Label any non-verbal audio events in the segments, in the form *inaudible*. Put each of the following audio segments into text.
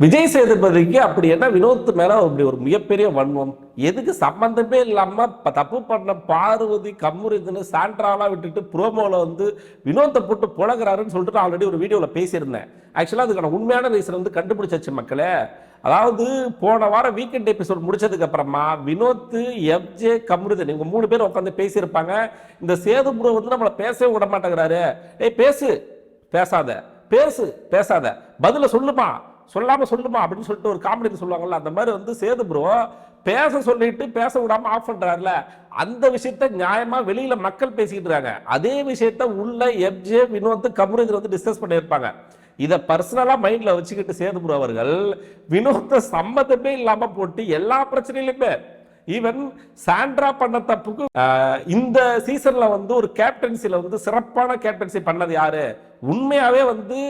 விஜய் சேதுபதிக்கு அப்படி என்ன வினோத் மேல அப்படி ஒரு மிகப்பெரிய வன்மம்? எதுக்கு சம்பந்தமே இல்லாம தப்பு பண்ண பார்வதி கம்முரிதுன்னு சாண்ட்ராலாம் விட்டுட்டு ப்ரோமோல வந்து வினோத்தை போட்டு புழகிறாருன்னு சொல்லிட்டு ஆல்ரெடி ஒரு வீடியோல பேசியிருந்தேன். ஆக்சுவலாக அதுக்கான உண்மையான ரீசன் வந்து கண்டுபிடிச்சாச்சு மக்களே. அதாவது போன வாரம் வீக்கெண்ட் எபிசோட் முடிச்சதுக்கு அப்புறமா வினோத் எஃப்ஜே கம்ருதன் இவங்க மூணு பேர் உட்காந்து பேசியிருப்பாங்க. இந்த சேது ப்ரோ வந்து நம்மளை பேசவே விட மாட்டேங்கிறாரு ஏய் பேசு. பேசாத. பேசு. பேசாத. பதில சொல்லுமா? சொல்லாமல் சொல்லுமா அப்படின்னு சொல்லிட்டு ஒரு காமெடியில் சொல்லுவாங்கல்ல அந்த மாதிரி வந்து சேது ப்ரோ பேச சொல்லிட்டு பேச விடாமல் ஆஃப் பண்ணுறாருல அந்த விஷயத்த நியாயமாக வெளியில் மக்கள் பேசிக்கிட்டு இருக்காங்க. அதே விஷயத்த உள்ள எஃப்ஜே வினோத் கம்ருதன் வந்து டிஸ்கஸ் பண்ணியிருப்பாங்க. இதை பர்சனலாக மைண்டில் வச்சுக்கிட்டு சேது ப்ரோ அவர்கள் வினோத்தை சம்மதமே இல்லாமல் போட்டு எல்லா பிரச்சனையிலுமே ஈவன் சாண்ட்ரா பண்ண தப்புக்கு இந்த சீசனில் வந்து ஒரு கேப்டன்சியில் வந்து சிறப்பான கேப்டன்சி பண்ணது யாரு? உண்மையாகவே வந்து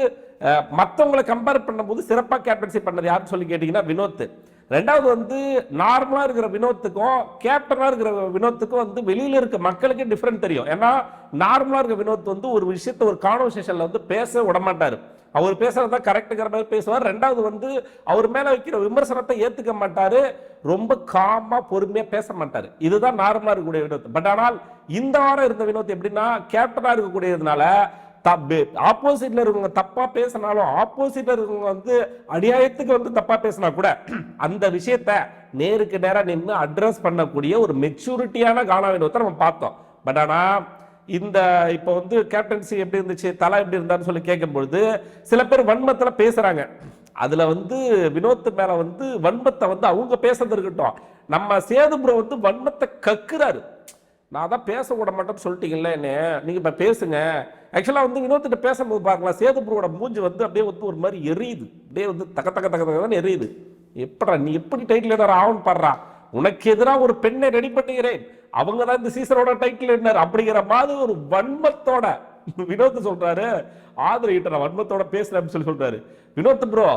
மற்றவங்களை கம்பேர் பண்ணும்போது சிறப்பாக கேப்டன்சி பண்ணது யாருன்னு சொல்லி கேட்டிங்கன்னா வினோத். ரெண்டாவது வந்து நார்மலாக இருக்கிற வினோத்துக்கும் கேப்டனாக இருக்கிற வினோத்துக்கும் வந்து வெளியில் இருக்க மக்களுக்கே டிஃப்ரெண்ட் தெரியும். ஏன்னா நார்மலாக இருக்க வினோத் வந்து ஒரு விஷயத்த ஒரு கான்வர்சேஷனில் வந்து பேச விடமாட்டார். அவர் பேசுறதா கரெக்டுங்கிற மாதிரி பேசுவார். ரெண்டாவது வந்து அவர் மேலே வைக்கிற விமர்சனத்தை ஏற்றுக்க மாட்டார். ரொம்ப காமாக பொறுமையாக பேச மாட்டார். இதுதான் நார்மலாக இருக்கக்கூடிய வினோத். பட் ஆனால் இந்த வாரம் இருந்த வினோத் எப்படின்னா கேப்டனாக இருக்கக்கூடியதுனால ஆப்போசிட்ல இருக்கவங்க தப்பா பேசினாலும் ஆப்போசிட்ல இருக்கவங்க வந்து அநியாயத்துக்கு வந்து தப்பா பேசினா கூட அந்த விஷயத்த நேருக்கு நேராக நின்று அட்ரஸ் பண்ணக்கூடிய ஒரு மெச்சூரிட்டியான கானாவினத்தை நம்ம பார்த்தோம். பட் ஆனா இந்த இப்போ வந்து கேப்டன்சி எப்படி இருந்துச்சு தலா எப்படி இருந்தான்னு சொல்லி கேட்கும்பொழுது சில பேர் வன்மத்தில் பேசுறாங்க. அதுல வந்து வினோத் மேல வந்து வன்மத்தை வந்து அவங்க பேசுறது இருக்கட்டும். நம்ம சேதுபுரம் வந்து வன்மத்தை கக்குறாரு. நான் தான் பேச விட மாட்டேன்னு சொல்லிட்டீங்கல்ல என்ன. நீங்க இப்ப பேசுங்க. ஆக்சுவலாக வந்து வினோத்திட்ட பேசும்போது பார்க்கலாம் சேதுபுரோட மூஞ்சி வந்து அப்படியே வந்து ஒரு மாதிரி எரியுது. அப்படியே வந்து தக்க தக்க தக்க தகன்னு எரியுது. எப்படா நீ எப்படி டைட்டில் ஏதாவது ஆவன் பாடுறா? உனக்கு எதிராக ஒரு பெண்ணை ரெடி பண்ணுகிறேன். அவங்க தான் இந்த சீசனோட டைட்டில் என்ன அப்படிங்கிற மாதிரி ஒரு வன்மத்தோட வினோத் சொல்றாரு. ஆதரவு கிட்ட நான் வன்மத்தோட பேசுறேன் அப்படின்னு சொல்லி சொல்றாரு. வினோத் ப்ரோ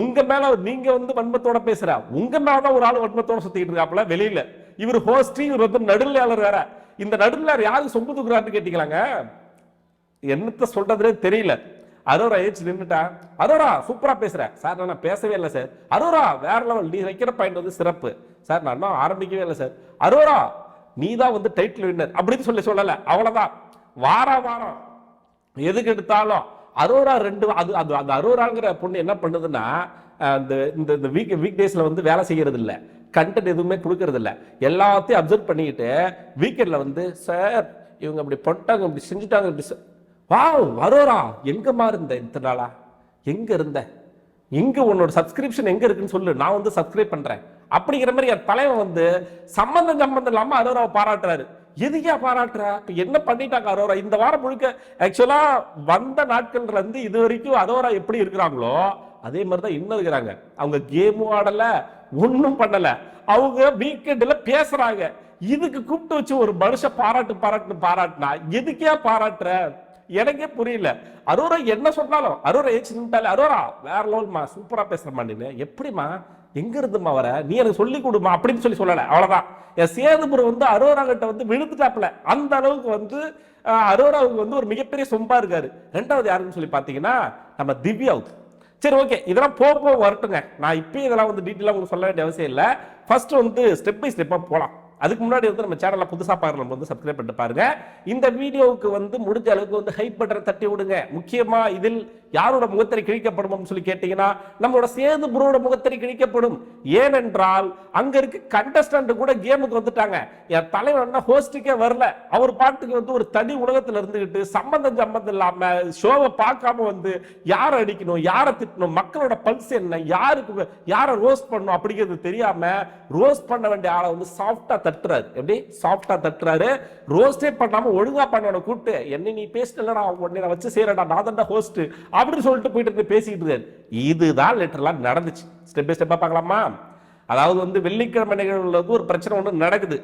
உங்க மேல நீங்க வந்து வன்மத்தோட பேசுற. உங்க மேலதான் ஒரு ஆள் வன்மத்தோட சுத்திட்டு இருக்காப்ல வெளியில. இவர் ஹோஸ்டி இவர் வந்து நடுநிலையாளர் வேற. இந்த நடுநிலையாளர் யாருக்கு சொம்பு தூக்குறாருன்னு கேட்டீங்களாங்க? என்னத்த சொல்றதுனே தெரியல. அரோரா ஏச்சு நின்றுட்டா அரோரா சூப்பரா பேசுற. சார் நான் பேசவே இல்லை சார். அரோரா வேற லெவல் நீ வைக்கிற பாயிண்ட் வந்து சிறப்பு. சார் நான் இன்னும் ஆரம்பிக்கவே இல்லை சார். அரோரா நீ தான் வந்து டைட்டில் வின்னர் அப்படின்னு சொல்லி சொல்லல. அவ்வளவுதான். வார வாரம் எதுக்கு எடுத்தாலும் அரோரா ரெண்டு அது அது அந்த அரோராங்கிற பொண்ணு என்ன பண்ணுதுன்னா இந்த இந்த வீக் வீக் டேஸ்ல வந்து வேலை செய்யறது இல்லை கண்டென்ட் எதுவுமே கொடுக்கறதில்ல. எல்லாத்தையும் அப்சர்வ் பண்ணிக்கிட்டு வீக்கெண்டில் வந்து சார் இவங்க அப்படி பண்ணிட்டாங்க இப்படி செஞ்சுட்டாங்க இப்படி வா வரோரா அரோரா எங்கம்மா இருந்த இத்தனை நாளா? எங்கே இருந்த? எங்கே உன்னோட சப்ஸ்கிரிப்ஷன் எங்கே இருக்குன்னு சொல்லு நான் வந்து சப்ஸ்கிரைப் பண்ணுறேன் அப்படிங்கிற மாதிரி என் தலைவன் வந்து சம்மந்தம் சம்பந்தம் இல்லாமல் அரோராவை பாராட்டுறாரு. எதுக்கா பாராட்டுற? இப்போ என்ன பண்ணிட்டாங்க அரோரா? இந்த வாரம் முழுக்க ஆக்சுவலாக வந்த நாட்கள்லேருந்து இது வரைக்கும் அரோரா எப்படி இருக்கிறாங்களோ அதே மாதிரி தான் இன்னும் இருக்கிறாங்க. அவங்க கேமும் ஆடலை ஒன்றும் பண்ணலை. அவங்க வீக்கெண்டில் பேசுகிறாங்க இதுக்கு கூப்பிட்டு வச்சு ஒரு மனுஷன் பாராட்டு பாராட்டு பாராட்டுனா எதுக்கே பாராட்டுற? எனக்கே புரியல. அரோரா என்ன சொன்னாலும் அரோரா ஏச்சு நின்ட்டாலே அரோரா வேற லெவல்மா சூப்பரா பேசுறமா நீ எப்படிமா எங்க இருந்துமா வர? நீ எனக்கு சொல்லி கொடுமா அப்படின்னு சொல்லி சொல்லல. அவ்வளவுதான். என் சேதுபுரம் வந்து அரோரா கிட்ட வந்து விழுந்துட்டாப்ல அந்த அளவுக்கு வந்து அரோராவுக்கு வந்து ஒரு மிகப்பெரிய சொம்பா இருக்காரு. ரெண்டாவது யாருன்னு சொல்லி பாத்தீங்கன்னா நம்ம திவ்யாவுக்கு சரி ஓகே இதெல்லாம் போக போக வரட்டுங்க. நான் இப்பயும் இதெல்லாம் வந்து டீட்டெயிலாக உங்களுக்கு சொல்ல வேண்டிய அவசியம் இல்லை. ஃபர்ஸ்ட் வந்து ஸ்டெப் பை ஸ்டெப்பாக போகலாம் அதுக்கு முன்னாடி வந்து நம்ம சேனலை புதுசாக பாருங்க நம்ம வந்து சப்ஸ்கிரைப் பண்ணிட்டு பாருங்க. இந்த வீடியோவுக்கு வந்து முடிஞ்ச அளவுக்கு வந்து ஹைப் பட்டரை தட்டி விடுங்க. முக்கியமா இதில் யாரோட முகத்திரை கிழிக்கப்படும் சொல்லி கேட்டீங்கன்னா நம்மளோட சேது புரோட முகத்திரை கிழிக்கப்படும். ஏனென்றால் அங்க இருக்க கண்டஸ்டன்ட் கூட கேமுக்கு வந்துட்டாங்க. என் தலைவன் ஹோஸ்டுக்கே வரல. அவர் பாட்டுக்கு வந்து ஒரு தனி உலகத்துல இருந்துகிட்டு சம்பந்தம் சம்பந்தம் இல்லாம ஷோவை பார்க்காம வந்து யாரை அடிக்கணும் யாரை திட்டணும் மக்களோட பல்ஸ் என்ன யாருக்கு யாரை ரோஸ்ட் பண்ணணும் அப்படிங்கிறது தெரியாம ரோஸ்ட் பண்ண வேண்டிய ஆளை வந்து சாஃப்டா தட்டுறாரு. எப்படி? சாஃப்டா தட்டுறாரு. ரோஸ்டே பண்ணாம ஒழுங்கா பண்ணவனை கூப்பிட்டு. என்ன நீ பேசிட்டலடா உடனே நான் வச்சு செய்யறடா நான் தான் ஹோஸ்ட் அப்படின்னு சொல்லிட்டு போயிட்டு இருந்து பேசிக்கிட்டு இருக்காரு. இதுதான் லெட்டர்லாம் நடந்துச்சு. ஸ்டெப் பை ஸ்டெப்பா பார்க்கலாமா? அதாவது வந்து வெள்ளிக்கிழமை நிகழ்வுல வந்து ஒரு பிரச்சனை ஒன்று நடக்குது.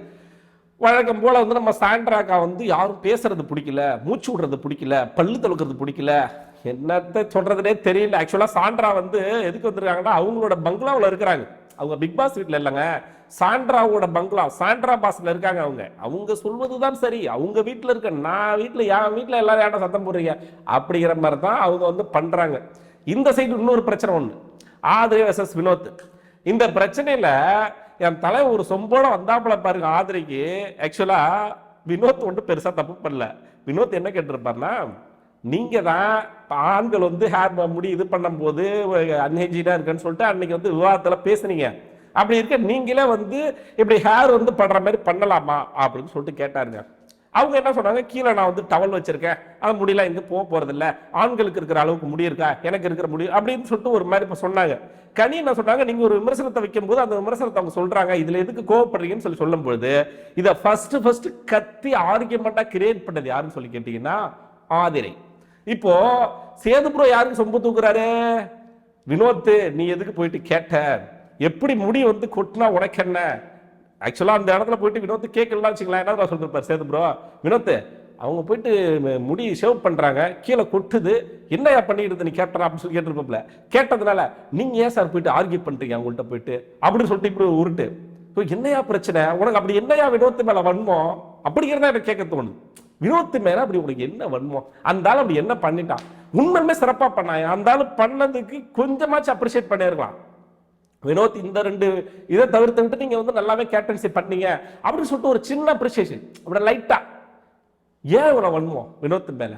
வழக்கம் போல வந்து நம்ம சாண்ட்ராக்கா வந்து யாரும் பேசுறது பிடிக்கல மூச்சு விடுறது பிடிக்கல பல்லு தொழுக்கிறது பிடிக்கல. என்னத்த சொல்றதுனே தெரியல. ஆக்சுவலாக சாண்ட்ரா வந்து எதுக்கு வந்திருக்காங்கன்னா அவங்களோட பங்களாவில் இருக்கிறாங்க. அவங்க பிக் பாஸ் வீட்டில் இல்லைங்க. சாண்ட்ராவோட பங்களா சாண்ட்ரா பாஸ்ல இருக்காங்க அவங்க. அவங்க சொல்வதுதான் சரி. அவங்க வீட்டில் இருக்க நான் வீட்டில் என் வீட்டில் எல்லாரும் யாரும் சத்தம் போடுறீங்க? அப்படிங்கிற மாதிரி தான் அவங்க வந்து பண்ணுறாங்க இந்த சைடு இன்னொரு பிரச்சனை ஒன்று ஆதிரி எஸ்எஸ் வினோத். இந்த பிரச்சனையில் என் தலை ஒரு சொம்போட வந்தாப்புல பாருங்க ஆதிரிக்கு ஆக்சுவலாக வினோத் ஒன்றும் பெருசாக தப்பு பண்ணல. வினோத் என்ன கேட்டிருப்பாருன்னா நீங்கள் தான் ஆண்கள் வந்து ஹேர் முடி இது பண்ணும்போது அன்ஹைஜீனா இருக்குன்னு சொல்லிட்டு அன்னைக்கு வந்து விவாதத்தில் பேசுனீங்க. அப்படி இருக்க நீங்களே வந்து இப்படி ஹேர் வந்து படுற மாதிரி பண்ணலாமா? அப்படின்னு சொல்லிட்டு கேட்டாருங்க. அவங்க என்ன சொன்னாங்க? கீழே நான் வந்து டவல் வச்சிருக்கேன். அது முடியல எங்க போக போகிறதில்ல ஆண்களுக்கு இருக்கிற அளவுக்கு முடி இருக்கா? எனக்கு இருக்கிற முடி அப்படின்னு சொல்லிட்டு ஒரு மாதிரி இப்போ சொன்னாங்க. கனி என்ன சொன்னாங்க? நீங்க ஒரு விமர்சனத்தை வைக்கும்போது அந்த விமர்சனத்தை அவங்க சொல்றாங்க. இதுல எதுக்கு கோவப்படுறீங்கன்னு சொல்லி சொல்லும்போது இதை ஃபர்ஸ்ட் ஃபர்ஸ்ட் கத்தி ஆரோக்கியமாட்டா கிரியேட் பண்ணது யாருன்னு சொல்லி கேட்டீங்கன்னா ஆதிரை. இப்போ சேதுபுரம் யாருக்கு சொம்பு தூக்குறாரு? வினோத் நீ எதுக்கு போயிட்டு கேட்ட? எப்படி முடி வந்து கொட்டினா உனக்கு என்ன? ஆக்சுவலாக அந்த இடத்துல போயிட்டு வினோத் கேட்கலாம் வச்சுக்கலாம் என்ன சொல்லிருப்பார் சேது ப்ரோ வினோத் அவங்க போயிட்டு முடி ஷேவ் பண்ணுறாங்க கீழே கொட்டுது என்னையா பண்ணிடுது நீ கேட்டா அப்படின்னு சொல்லி கேட்டிருப்பல கேட்டதுனால நீங்கள் ஏன் சார் போயிட்டு ஆர்கியூ பண்ணுறீங்க அவங்கள்ட்ட போயிட்டு? அப்படின்னு சொல்லிட்டு இப்படி உருட்டு. இப்போ என்னையா பிரச்சனை? உனக்கு அப்படி என்னையா வினோத்து மேலே வன்மம்? அப்படிங்கிறதா எனக்கு கேட்க தோணுது. வினோத்து மேலே அப்படி உனக்கு என்ன வன்மம்? அந்த ஆள் அப்படி என்ன பண்ணிட்டான்? உண்மையுமே சிறப்பாக பண்ணான் அந்த ஆள் பண்ணதுக்கு கொஞ்சமாச்சும் அப்ரிஷியேட் பண்ணியிருக்கலாம். வினோத் இந்த ரெண்டு இதை தவிர்த்துட்டு நீங்க வந்து நல்லாவே கேப்டன்சி பண்ணீங்க அப்படின்னு சொல்லிட்டு ஒரு சின்ன அப்ரிசியேஷன் அப்படி லைட்டா ஏன் இவ்வளவு வன்மம் வினோத் மேல?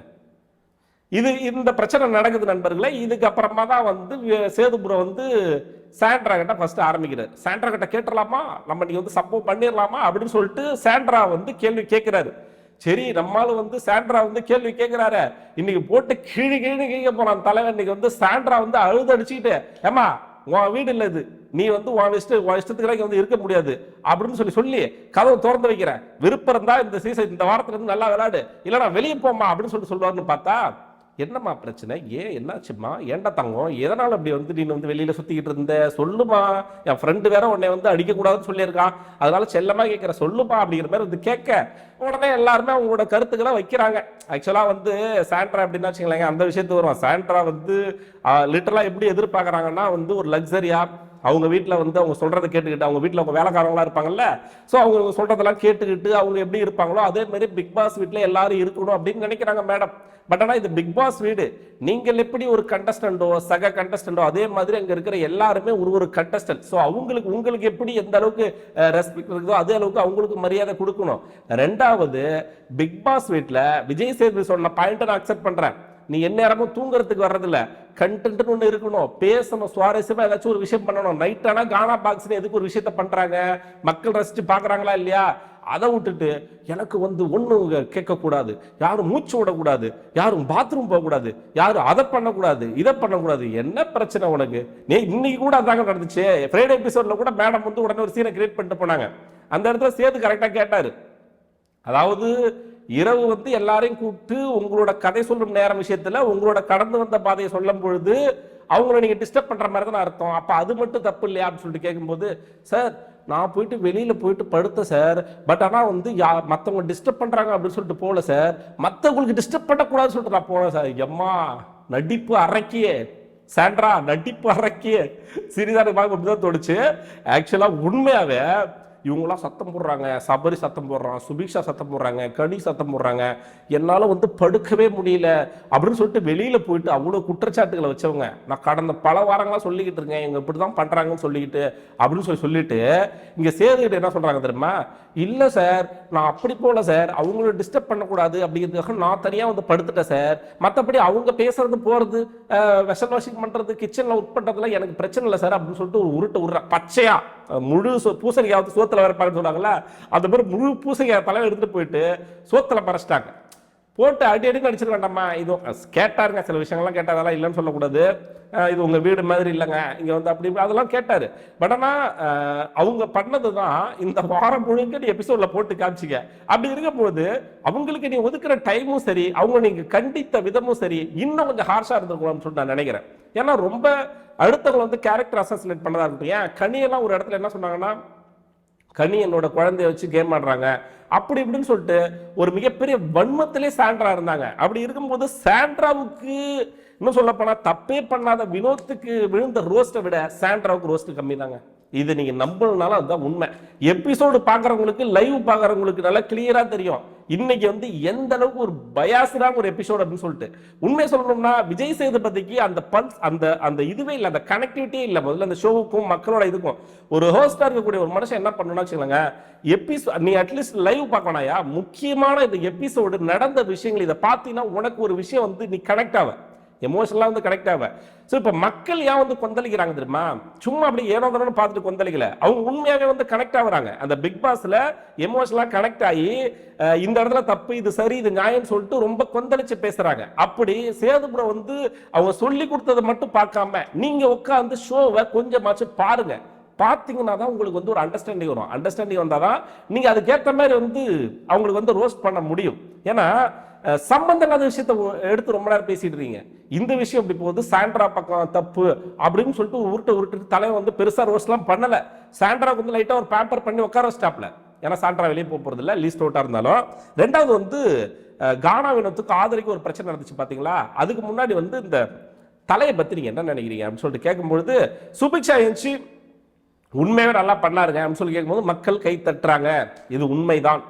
இது இந்த பிரச்சனை நடக்குது நண்பர்களே இதுக்கப்புறமா தான் வந்து சேதுபுரம் வந்து சாண்ட்ரா கிட்ட ஃபர்ஸ்ட் ஆரம்பிக்கிறார். சாண்ட்ரா கிட்ட கேட்டுடலாமா? நம்ம நீங்க வந்து சப்போர்ட் பண்ணிடலாமா? அப்படின்னு சொல்லிட்டு சாண்ட்ரா வந்து கேள்வி கேட்கிறாரு. சரி நம்மளும் வந்து சாண்ட்ரா வந்து கேள்வி கேட்கிறாரு. இன்னைக்கு போட்டு கீழே கீழே கீழே போனான் தலைவன். இன்னைக்கு வந்து சாண்ட்ரா வந்து அழுது அடிச்சுக்கிட்டு ஏமா உன் வீடு இல்லை இது. நீ வந்து உன் இஷ்ட உன் இஷ்டத்துக்கு வந்து இருக்க முடியாது. அப்படின்னு சொல்லி சொல்லி கதவை திறந்து வைக்கிறேன். விருப்பம் இருந்தா இந்த சீசன் இந்த வாரத்துல இருந்து நல்லா விளையாடு. இல்லைனா வெளியே போமா அப்படின்னு சொல்லிட்டு சொல்லுவாருன்னு பார்த்தா என்னம்மா பிரச்சனை? ஏன் என்னாச்சும்மா? ஏன்டா தங்கம்? எதனால் அப்படி வந்து நீ வந்து வெளியில் சுற்றிக்கிட்டு இருந்த? சொல்லுமா. என் ஃப்ரெண்டு வேற உன்னை வந்து அடிக்கக்கூடாதுன்னு சொல்லியிருக்கான் அதனால செல்லமா கேட்குற சொல்லுப்பா அப்படிங்கிற மாதிரி வந்து கேட்க. உடனே எல்லாருமே அவங்களோட கருத்துக்களை வைக்கிறாங்க. ஆக்சுவலாக வந்து சாண்ட்ரா அப்படின்னா வச்சுக்கலாங்க அந்த விஷயத்துக்கு வருவான். சாண்ட்ரா வந்து லிட்டரலாக எப்படி எதிர்பார்க்குறாங்கன்னா வந்து ஒரு லக்ஸரியாக அவங்க வீட்டில் வந்து அவங்க சொல்கிறத கேட்டுக்கிட்டு அவங்க வீட்டில் அவங்க வேலைக்காரங்களாக இருப்பாங்கல்ல ஸோ அவங்க சொல்கிறதெல்லாம் கேட்டுக்கிட்டு அவங்க எப்படி இருப்பாங்களோ அதே மாதிரி பிக் பாஸ் வீட்டில் எல்லாரும் இருக்கணும் அப்படின்னு நினைக்கிறாங்க மேடம் பட் ஆனால் இது பிக் பாஸ் வீடு. நீங்கள் எப்படி ஒரு கண்டஸ்டண்டோ சக கண்டஸ்டண்டோ அதே மாதிரி அங்கே இருக்கிற எல்லாருமே ஒரு ஒரு கண்டஸ்டன்ட் ஸோ அவங்களுக்கு உங்களுக்கு எப்படி எந்த அளவுக்கு ரெஸ்பெக்ட் இருக்குதோ அதே அளவுக்கு அவங்களுக்கு மரியாதை கொடுக்கணும். ரெண்டாவது பிக் பாஸ் வீட்டில் விஜய் சேதுபதி சொன்ன பாயிண்ட்டை நான் அக்செப்ட் பண்ணுறேன் நீ எந்நேரமும் தூங்குறதுக்கு வர்றதில்ல. கண்டென்ட்னு ஒன்று இருக்கணும். பேசணும். சுவாரஸ்யமாக ஏதாச்சும் ஒரு விஷயம் பண்ணணும். நைட் ஆனால் கானா பாக்ஸ்னு எதுக்கு ஒரு விஷயத்த பண்ணுறாங்க மக்கள் ரசித்து பார்க்குறாங்களா இல்லையா? அதை விட்டுட்டு எனக்கு வந்து ஒன்றும் கேட்கக்கூடாது. யாரும் மூச்சு விடக்கூடாது. யாரும் பாத்ரூம் போகக்கூடாது. யாரும் அதை பண்ணக்கூடாது இதை பண்ணக்கூடாது. என்ன பிரச்சனை உனக்கு? நீ இன்னைக்கு கூட அதாங்க நடந்துச்சு. ஃப்ரைடே எபிசோட்ல கூட மேடம் வந்து உடனே ஒரு சீனை கிரியேட் பண்ணிட்டு போனாங்க. அந்த இடத்துல சேர்த்து கரெக்டாக கேட்டார். அதாவது இரவு வந்து எல்லாரையும் கூப்பிட்டு உங்களோட கதை சொல்லும் நேரம் விஷயத்துல உங்களோட கடந்து வந்த பாதையை சொல்லும் பொழுது அவங்கள நீங்க டிஸ்டர்ப் பண்ற மாதிரி தான் அர்த்தம். அப்ப அது மட்டும் தப்பு இல்லையா அப்படின்னு சொல்லிட்டு கேட்கும்போது சார் நான் போயிட்டு வெளியில போயிட்டு படுத்தேன் சார் பட் ஆனா வந்து யா மத்தவங்க டிஸ்டர்ப் பண்றாங்க அப்படின்னு சொல்லிட்டு போகல சார் மத்தவங்களுக்கு டிஸ்டர்ப் பண்ணக்கூடாதுன்னு சொல்லிட்டு நான் போனேன் சார் எம்மா நடிப்பு அரைக்கியே சாண்ட்ரா நடிப்பு அரைக்கியே சிறிதான அப்படிதான் தோணுச்சு. ஆக்சுவலா உண்மையாவே இவங்களாம் சத்தம் போடுறாங்க சபரி சத்தம் போடுறான் சுபிக்ஷா சத்தம் போடுறாங்க கனி சத்தம் போடுறாங்க. என்னால் வந்து படுக்கவே முடியல அப்படின்னு சொல்லிட்டு வெளியில் போயிட்டு அவ்வளோ குற்றச்சாட்டுகளை வச்சவங்க. நான் கடந்த பல வாரங்களாக சொல்லிக்கிட்டு இருக்கேன். இவங்க இப்படிதான் பண்ணுறாங்கன்னு சொல்லிக்கிட்டு அப்படின்னு சொல்லி சொல்லிட்டு இங்கே சேதுகிட்ட என்ன சொல்கிறாங்க தெரியுமா? இல்லை சார் நான் அப்படி போல சார். அவங்கள டிஸ்டர்ப் பண்ணக்கூடாது. அப்படிங்கிறதுக்காக நான் தனியாக வந்து படுத்துட்டேன் சார். மற்றபடி அவங்க பேசுறது போகிறது வெஷல் வாஷிங் பண்ணுறது கிச்சனில் ஒர்க் பண்ணுறதுலாம் எனக்கு பிரச்சனை இல்லை சார் அப்படின்னு சொல்லிட்டு ஒரு உருட்டை உருற பச்சையாக முழு பூசணிக்காய் வந்து சோத்துல வரப்பாங்கன்னு சொல்லுவாங்களா அந்த மாதிரி முழு பூசணிக்காய் தலைவர் எடுத்துட்டு போயிட்டு சோத்துல மறைச்சிட்டாங்க போட்டு அடி அடி அடிச்சிட வேண்டாமா? இது கேட்டாருங்க சில விஷயங்கள்லாம் கேட்டார் அதெல்லாம் இல்லைன்னு சொல்லக்கூடாது. இது உங்கள் வீடு மாதிரி இல்லைங்க. இங்கே வந்து அப்படி அதெல்லாம் கேட்டார். பட் ஆனால் அவங்க பண்ணது தான் இந்த வாரம் முழுக்க நீ எபிசோட்ல போட்டு காமிச்சிக்க. அப்படி இருக்கும்போது அவங்களுக்கு நீ ஒதுக்குற டைமும் சரி அவங்க நீங்கள் கண்டித்த விதமும் சரி இன்னும் கொஞ்சம் ஹார்ஷாக இருந்திருக்கணும்னு சொல்லிட்டு நான் நினைக்கிறேன். ஏன்னா ரொம்ப அடுத்தவங்க வந்து கேரக்டர் அசசினேட் பண்ணதா இருக்கட்டும். ஏன்? கனியெல்லாம் ஒரு இடத்துல என்ன சொன்னாங்கன்னா கனி என்னோட குழந்தைய வச்சு கேம் ஆடுறாங்க. அப்படி இப்படின்னு சொல்லிட்டு ஒரு மிகப்பெரிய வன்மத்திலே சாண்ட்ரா இருந்தாங்க. அப்படி இருக்கும்போது சாண்ட்ராவுக்கு இன்னும் சொல்லப்போனால் தப்பே பண்ணாத வினோத்துக்கு விழுந்த ரோஸ்ட்டை விட சாண்ட்ராவுக்கு ரோஸ்ட்டு கம்மி தாங்க இது நீங்க நம்பணும்னாலும் அதுதான் உண்மை. எபிசோடு பாக்குறவங்களுக்கு லைவ் பாக்குறவங்களுக்கு நல்லா கிளியரா தெரியும். இன்னைக்கு வந்து எந்த அளவுக்கு ஒரு பயாசரான ஒரு எபிசோட் அப்படின்னு சொல்லிட்டு. உண்மை சொல்லணும்னா விஜய் சேதுபதிக்கு அந்த பல்ஸ் அந்த அந்த இதுவே இல்லை அந்த கனெக்டிவிட்டியே இல்லை. முதல்ல அந்த ஷோவுக்கும் மக்களோட இதுக்கும். ஒரு ஹோஸ்டா இருக்கக்கூடிய ஒரு மனுஷன் என்ன பண்ணணும்னா வச்சுக்கோங்க எபிசோட் நீ அட்லீஸ்ட் லைவ் பார்க்கணாயா முக்கியமான இந்த எபிசோடு நடந்த விஷயங்கள் இதை பார்த்தீங்கன்னா உனக்கு ஒரு விஷயம் வந்து நீ கனெக்ட் ஆவ. எமோஷனலாக வந்து கனெக்ட் ஆவ. ஸோ இப்போ மக்கள் ஏன் வந்து கொந்தளிக்கிறாங்க தெரியுமா? சும்மா அப்படி ஏனோ தானோ பார்த்துட்டு கொந்தளிக்கல. அவங்க உண்மையாகவே வந்து கனெக்ட் ஆகுறாங்க. அந்த பிக் பாஸில் எமோஷனலாக கனெக்ட் ஆகி இந்த இடத்துல தப்பு இது சரி இது நியாயம்னு சொல்லிட்டு ரொம்ப கொந்தளிச்சு பேசுகிறாங்க அப்படி சேதுபுரம் வந்து அவங்க சொல்லி கொடுத்ததை மட்டும் பார்க்காம நீங்கள் உட்காந்து ஷோவை கொஞ்சமாச்சும் பாருங்க. பார்த்தீங்கன்னா தான் உங்களுக்கு வந்து ஒரு அண்டர்ஸ்டாண்டிங் வரும். அண்டர்ஸ்டாண்டிங் வந்தால் தான் நீங்கள் அதுக்கேற்ற மாதிரி வந்து அவங்களுக்கு வந்து ரோஸ்ட் பண்ண முடியும். ஏன்னா சம்பந்தம் இல்லாத விஷயத்த எடுத்து ரொம்ப நேரம் பேசிட்டு இருக்கீங்க. இந்த விஷயம் இப்படி போகுது சாண்ட்ரா பக்கம் தப்பு அப்படின்னு சொல்லிட்டு உருட்டு உருட்டு தலைவன் வந்து பெருசா ரோஸ்லாம் பண்ணல. சாண்ட்ராவுக்கு வந்து லைட்டா ஒரு பேம்பர் பண்ணி உட்கார வச்சிட்டாப்ல ஏன்னா சாண்ட்ரா வெளியே போக போறது இல்லை லீஸ்ட் அவுட்டா இருந்தாலும். ரெண்டாவது வந்து கானா வினத்துக்கு ஆதரிக்கு ஒரு பிரச்சனை நடந்துச்சு பாத்தீங்களா? அதுக்கு முன்னாடி வந்து இந்த தலையை பத்தி நீங்க என்ன நினைக்கிறீங்க அப்படின்னு சொல்லிட்டு கேட்கும்பொழுது சுபிக்ஷா எழுந்துச்சு உண்மையாவே நல்லா பண்ணாருங்க அப்படின்னு சொல்லி கேட்கும்போது மக்கள் கை தட்டுறாங்க. இது உண்மைதான்.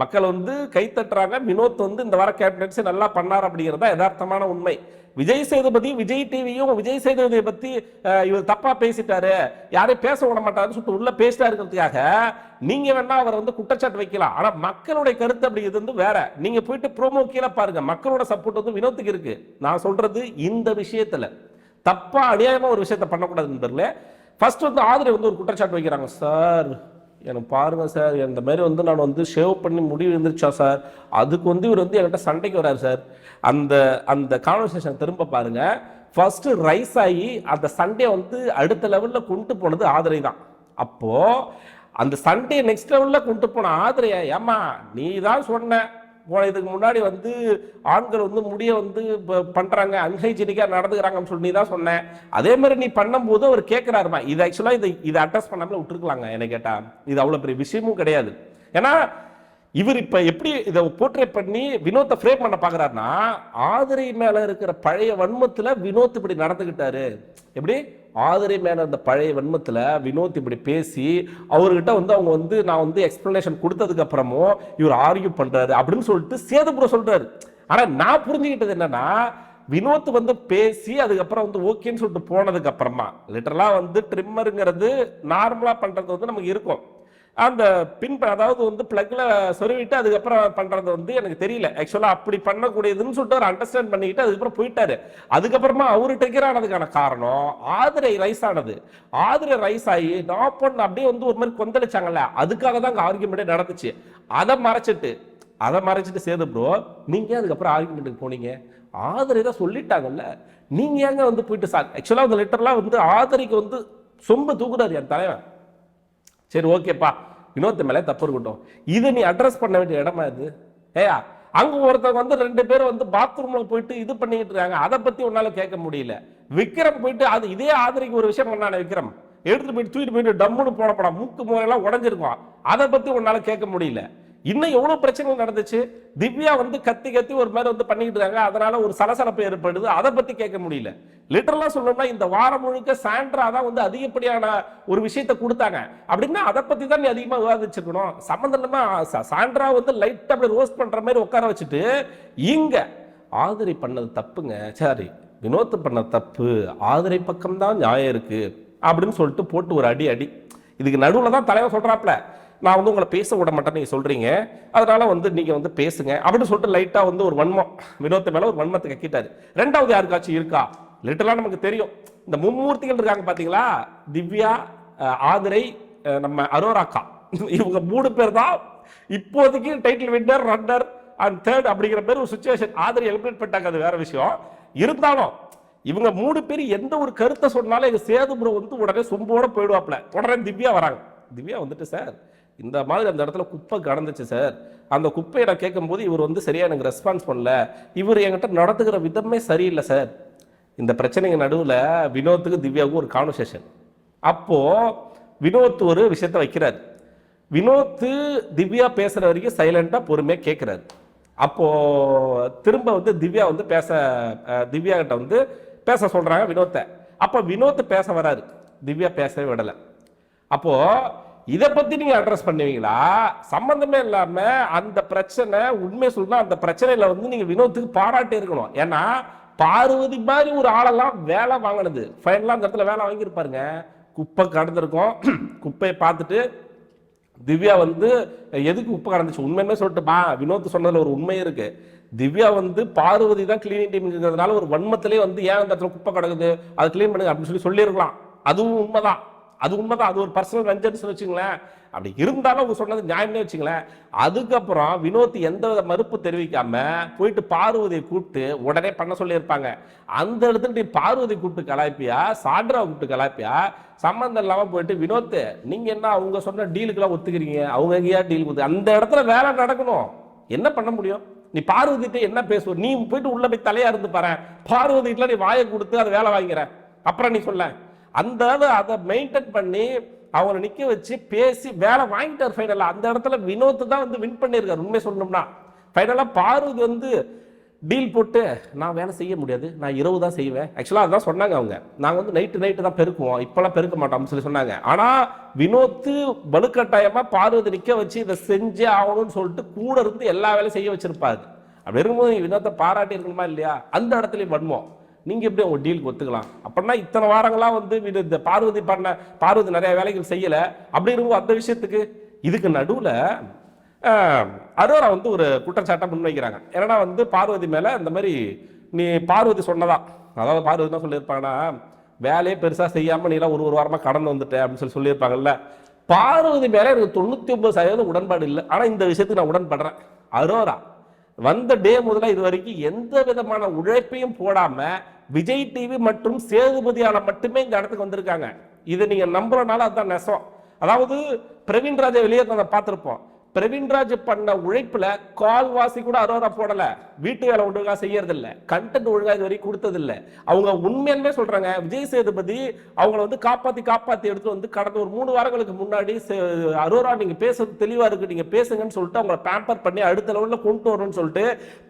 மக்கள் வந்து கைத்தட்டுறாங்க. வினோத் வந்து இந்த வார கேபினட்ஸை நல்லா பண்ணார் அப்படிங்கிறது தான் யதார்த்தமான உண்மை. விஜய் சேதுபதி விஜய் டிவியும் விஜய் சேதுபதியை பத்தி இவர் தப்பா பேசிட்டாரு. யாரையும் பேச விட மாட்டாருன்னு சொல்லிட்டு உள்ள பேசிட்டாருக்கிறதுக்காக நீங்க வேணா அவர் வந்து குற்றச்சாட்டு வைக்கலாம். ஆனா மக்களுடைய கருத்து அப்படி இது வந்து வேற. நீங்க போயிட்டு ப்ரோமோ கீழே பாருங்க. மக்களோட சப்போர்ட் வந்து வினோத்துக்கு இருக்கு. நான் சொல்றது இந்த விஷயத்துல. தப்பா அநியாயமா ஒரு விஷயத்த பண்ணக்கூடாது நண்பர்களே. ஃபர்ஸ்ட் வந்து ஆதிரை வந்து ஒரு குற்றச்சாட்டு வைக்கிறாங்க. சார் எனக்கு பாருங்கள் சார் இந்த மாதிரி வந்து நான் வந்து ஷேவ் பண்ணி முடி இருந்துச்சா சார் அதுக்கு வந்து இவர் வந்து என்கிட்ட சண்டைக்கு வராரு சார் அந்த அந்த கான்வர்சேஷன் திரும்ப பாருங்கள் ஃபஸ்ட்டு ரைஸ் ஆகி அந்த சண்டையை வந்து அடுத்த லெவலில் கொண்டு போனது ஆதரை தான். அப்போது அந்த சண்டையை நெக்ஸ்ட் லெவலில் கொண்டு போன ஆதிரைய ஏம்மா நீ தான் சொன்ன. போன இதுக்கு முன்னாடி வந்து ஆண்கள் வந்து முடிய வந்து ப- பண்றாங்க அன்ஹைஜீனிக்கா நடந்துக்கிறாங்கன்னு சொல்லி தான் சொன்னேன் அதே மாதிரி நீ பண்ணும்போது அவர் கேட்கிறாருமா இது ஆக்சுவலா இதை இதை அட்ரஸ் பண்ணாமல் விட்டுருக்கலாங்க என்ன கேட்டா. இது அவ்வளவு பெரிய விஷயமும் கிடையாது. ஏன்னா இவர் இப்ப எப்படி இதை போர்ட்ரேட் பண்ணி வினோத்தை ஃப்ரேம் பண்ண பாக்குறாருன்னா ஆதிரை மேல இருக்கிற பழைய வன்மத்துல வினோத் இப்படி நடந்துகிட்டாரு. எப்படி? ஆதிரை மேனர் அந்த பழைய வன்மத்தில் வினோத் இப்படி பேசி அவர்கிட்ட வந்து அவங்க வந்து நான் வந்து எக்ஸ்பிளனேஷன் கொடுத்ததுக்கு அப்புறமும் இவர் ஆர்கியூ பண்ணுறாரு அப்படின்னு சொல்லிட்டு சேதுபுரம் சொல்கிறாரு ஆனால் நான் புரிஞ்சுக்கிட்டது என்னன்னா வினோத் வந்து பேசி அதுக்கப்புறம் வந்து ஓகேன்னு சொல்லிட்டு போனதுக்கு அப்புறமா லிட்டரலாக வந்து ட்ரிம்மருங்கிறது நார்மலாக பண்ணுறது வந்து நமக்கு இருக்கும். அந்த பின் அதாவது வந்து பிளக்ல சொருவிட்டு அதுக்கப்புறம் பண்றது வந்து எனக்கு தெரியல. ஆக்சுவலா அப்படி பண்ணக்கூடியதுன்னு சொல்லிட்டு அவர் அண்டர்ஸ்டாண்ட் பண்ணிக்கிட்டு அதுக்கப்புறம் போயிட்டாரு. அதுக்கப்புறமா அவரு டெக்கர் ஆனதுக்கான காரணம் ஆதிரை ரைஸ் ஆனது. ஆதிரை ரைஸ் ஆகி நான் பொண்ணு அப்படியே வந்து ஒரு மாதிரி கொந்தளிச்சாங்கல்ல அதுக்காக தான் அங்க ஆர்குமெண்டே நடந்துச்சு. அதை மறைச்சிட்டு அதை மறைச்சிட்டு சேது ப்ரோ நீங்க ஏன் அதுக்கப்புறம் ஆர்குமெண்ட்டுக்கு போனீங்க? ஆதரை தான் சொல்லிட்டாங்கல்ல. நீங்க ஏங்க வந்து போயிட்டு சார் ஆக்சுவலா அந்த லெட்டர்லாம் வந்து ஆதரிக்கு வந்து சொம்ப தூக்குறாரு என் தலைவன். சரி ஓகேப்பா. இன்னொருத்த மேலே தப்பு இருக்கட்டும். இதை நீ அட்ரஸ் பண்ண வேண்டிய இடமா இது? ஏயா அங்கே ஒருத்தவங்க வந்து ரெண்டு பேரும் வந்து பாத்ரூமில் போயிட்டு இது பண்ணிக்கிட்டு இருக்காங்க. அதை பற்றி உன்னால் கேட்க முடியல. விக்ரம் போயிட்டு அது இதே ஆதரிக்கு ஒரு விஷயம் பண்ணானே விக்ரம். எடுத்துட்டு போயிட்டு தூக்கிட்டு போயிட்டு டம்முன்னு போன மூக்கு முறையெல்லாம் உடஞ்சிருக்கும். அதை பற்றி உன்னால் கேட்க முடியல. இன்னும் எவ்வளவு பிரச்சனைகள் நடந்துச்சு? திவ்யா வந்து கத்தி கத்தி ஒரு மாதிரி வந்து பண்ணிக்கிட்டு இருக்காங்க. அதனால ஒரு சலசலப்பு ஏற்படுது. அதை பத்தி கேட்க முடியல. லிட்டரலா சொல்லணும்னா இந்த வாரம் முழுக்க சாண்ட்ரா தான் வந்து அதிகப்படியான ஒரு விஷயத்தை கொடுத்தாங்க. அப்படின்னா அதை பத்தி தான் நீ அதிகமா விவாதிச்சிருக்கணும். சம்மந்தம் இல்லாம சாண்ட்ரா வந்து லைட்டா அப்படி ரோஸ்ட் பண்ற மாதிரி உட்கார வச்சுட்டு இங்க ஆதிரை பண்ணது தப்புங்க. சரி வினோத் பண்ண தப்பு. ஆதிரை பக்கம் தான் நியாயம் இருக்கு. அப்படின்னு சொல்லிட்டு போட்டு ஒரு அடி அடி. இதுக்கு நடுவில் தான் தலைவர் சொல்றாப்ல நான் வந்து உங்களை பேச விட மாட்டேன்னு நீங்க சொல்றீங்க. அதனால வந்து நீங்க வந்து பேசுங்க. அப்படின்னு சொல்லிட்டு லைட்டா வந்து ஒரு வன்மம் வினோத் மேல ஒரு வன்மத்தை கக்கிட்டாரு. ரெண்டாவது யாருக்காச்சும் இருக்கா? லிட்டரலா நமக்கு தெரியும். இந்த மும்மூர்த்திகள் இருக்காங்க பாத்தீங்களா? திவ்யா ஆதிரை நம்ம அரோராக்கா இவங்க மூணு பேர் தான் இப்போதைக்கு title winner runner and third அப்படிங்கிற பேர் ஒரு சுச்சுவேஷன் ஆதிரை எலிமினேட் பண்ணிட்டாங்க அது வேற விஷயம். இருந்தாலும் இவங்க மூணு பேர் எந்த ஒரு கருத்தை சொன்னாலும் எங்க சேதுபுரம் வந்து உடனே சொம்போட போயிடுவாப்ல உடனே திவ்யா வராங்க. திவ்யா வந்துட்டு சார் இந்த மாதிரி அந்த இடத்துல குப்பை கடந்துச்சு சார். அந்த குப்பையை நான் கேட்கும்போது இவர் வந்து சரியாக எனக்கு ரெஸ்பான்ஸ் பண்ணல. இவர் என்கிட்ட நடத்துகிற விதமே சரியில்லை சார். இந்த பிரச்சனைங்க நடுவில் வினோத்துக்கு திவ்யாவுக்கும் ஒரு கான்வர்சேஷன் அப்போது வினோத் ஒரு விஷயத்த வைக்கிறார். வினோத்து திவ்யா பேசுகிற வரைக்கும் சைலண்ட்டாக பொறுமையாக கேட்குறாரு அப்போது திரும்ப வந்து திவ்யா வந்து பேச திவ்யா கிட்ட வந்து பேச சொல்கிறாங்க வினோத்தை. அப்போ வினோத் பேச வராரு. திவ்யா பேசவே விடலை. அப்போது இதை பத்தி நீங்க அட்ரஸ் பண்ணுவீங்களா? சம்பந்தமே இல்லாம அந்த பிரச்சனை உண்மை சொல்லணும் அந்த பிரச்சனையில வந்து நீங்க வினோத்துக்கு பாராட்டி இருக்கணும். ஏன்னா பார்வதி மாதிரி ஒரு ஆளெல்லாம் வேலை வாங்கினது. ஃபைனலாக அந்த இடத்துல வேலை வாங்கியிருப்பாருங்க. குப்பை கடந்திருக்கோம். *clears throat* குப்பையை பார்த்துட்டு திவ்யா வந்து எதுக்கு குப்பை கடந்துச்சு? உண்மையுமே சொல்லட்டுமா? வினோத் சொன்னதில் ஒரு உண்மை இருக்கு. திவ்யா வந்து பார்வதி தான் கிளீனிங் டீம்ங்கிறதுனால ஒரு வன்மத்திலே வந்து ஏன் அந்த இடத்துல குப்பை கிடக்குது? அதை க்ளீன் பண்ணுங்க அப்படின்னு சொல்லி சொல்லியிருக்கலாம். அதுவும் உண்மைதான். அது உண்மைதான் அது ஒரு பர்சனல் வெஞ்சன்ஸ் வச்சுங்களேன் அப்படி இருந்தாலும் அவங்க சொன்னது நியாயம்னு வச்சுங்களேன் அதுக்கப்புறம் வினோத் எந்த வித மறுப்பு தெரிவிக்காம போயிட்டு பார்வதியை கூப்பிட்டு உடனே பண்ண சொல்லியிருப்பாங்க. அந்த இடத்துல நீ பார்வதி கூப்பிட்டு கலாய்ப்பியா சாண்ட்ரா கூப்பிட்டு கலாய்ப்பியா சம்மந்தம் இல்லாமல் போயிட்டு வினோத் நீங்க என்ன அவங்க சொன்ன டீலுக்கெல்லாம் ஒத்துக்கிறீங்க? அவங்க எங்கேயா டீல் கொடுத்து அந்த இடத்துல வேலை நடக்கணும். என்ன பண்ண முடியும்? நீ பார்வதிட்டு என்ன பேசுவ? நீ போயிட்டு உள்ள போய் தலையா இருந்து பாரு பார்வதிட்டுல நீ வாயை கொடுத்து அதை வேலை வாங்கிற. அப்புறம் நீ சொல்ல அந்த அதை மெயின்டைன் பண்ணி அவங்கள நிற்க வச்சு பேசி வேலை வாங்கிட்டார் ஃபைனலாக அந்த இடத்துல வினோத் தான் வந்து வின் பண்ணியிருக்காரு. உண்மை சொல்லணும்னா. ஃபைனலாக பார்வதி வந்து டீல் போட்டு நான் வேலை செய்ய முடியாது. நான் இரவு தான் செய்வேன். ஆக்சுவலாக அதான் சொன்னாங்க அவங்க. நாங்கள் வந்து நைட்டு நைட்டு தான் பெருக்குவோம். இப்போலாம் பெருக்க மாட்டோம்னு சொல்லி சொன்னாங்க. ஆனால் வினோத்து வலுக்கட்டாயமாக பார்வதி நிற்க வச்சு இதை செஞ்சே ஆகணும்னு சொல்லிட்டு கூட இருந்து எல்லா வேலையும் செய்ய வச்சிருப்பாரு. அப்படி இருக்கும்போது வினோத்தை பாராட்டி இருக்கணுமா இல்லையா? அந்த இடத்துலையும் பண்ணுவோம் நீங்கள் எப்படி உங்க டீலுக்கு ஒத்துக்கலாம்? அப்படின்னா இத்தனை வாரங்களாக வந்து இந்த பார்வதி பண்ண பார்வதி நிறைய வேலைகள் செய்யலை. அப்படி அந்த விஷயத்துக்கு இதுக்கு நடுவில் அரோரா வந்து ஒரு குற்றச்சாட்டை முன்வைக்கிறாங்க. ஏன்னா வந்து பார்வதி மேலே இந்த மாதிரி நீ பார்வதி சொன்னதா? அதாவது பார்வதி தான் சொல்லியிருப்பாங்கன்னா வேலையே பெருசாக செய்யாமல் நீலாம் ஒரு ஒரு வாரமாக கடந்து வந்துட்டேன் அப்படின்னு சொல்லி சொல்லியிருப்பாங்கல்ல. பார்வதி மேலே எனக்கு தொண்ணூற்றி ஒன்பது சதவீதம் உடன்பாடு இல்லை. ஆனால் இந்த விஷயத்துக்கு நான் உடன்படுறேன். அரோரா வந்த டே முதல்ல இது வரைக்கும் எந்த விதமான உழைப்பையும் போடாம விஜய் டிவி மற்றும் சேதுபதியால மட்டுமே இந்த இடத்துக்கு வந்திருக்காங்க. இதை நீங்க நம்புறனால அதுதான் நெசம். அதாவது பிரவீன் ராஜா வெளியே பார்த்துருப்போம் பார்த்திருப்போம். பிரவீன்ராஜ் பண்ண உழைப்புல கால்வாசி கூட அரோரா போடல. வீட்டு வேலை ஒழுங்கா செய்யறது இல்ல கண்டென்ட் ஒழுங்கா இது வரைக்கும் கொடுத்தது இல்ல அவங்க உண்மையாலுமே சொல்றாங்க விஜய் சேதுபதி அவங்கள வந்து காப்பாத்தி காப்பாத்தி எடுத்து வந்து கடந்த ஒரு மூணு வாரங்களுக்கு முன்னாடி சே- அரோரா நீங்க பேசுறது தெளிவா இருக்கு நீங்க பேசுங்கன்னு சொல்லிட்டு அவங்கள பேம்பர் பண்ணி அடுத்த லெவல்ல கொண்டு வரணும்னு சொல்லிட்டு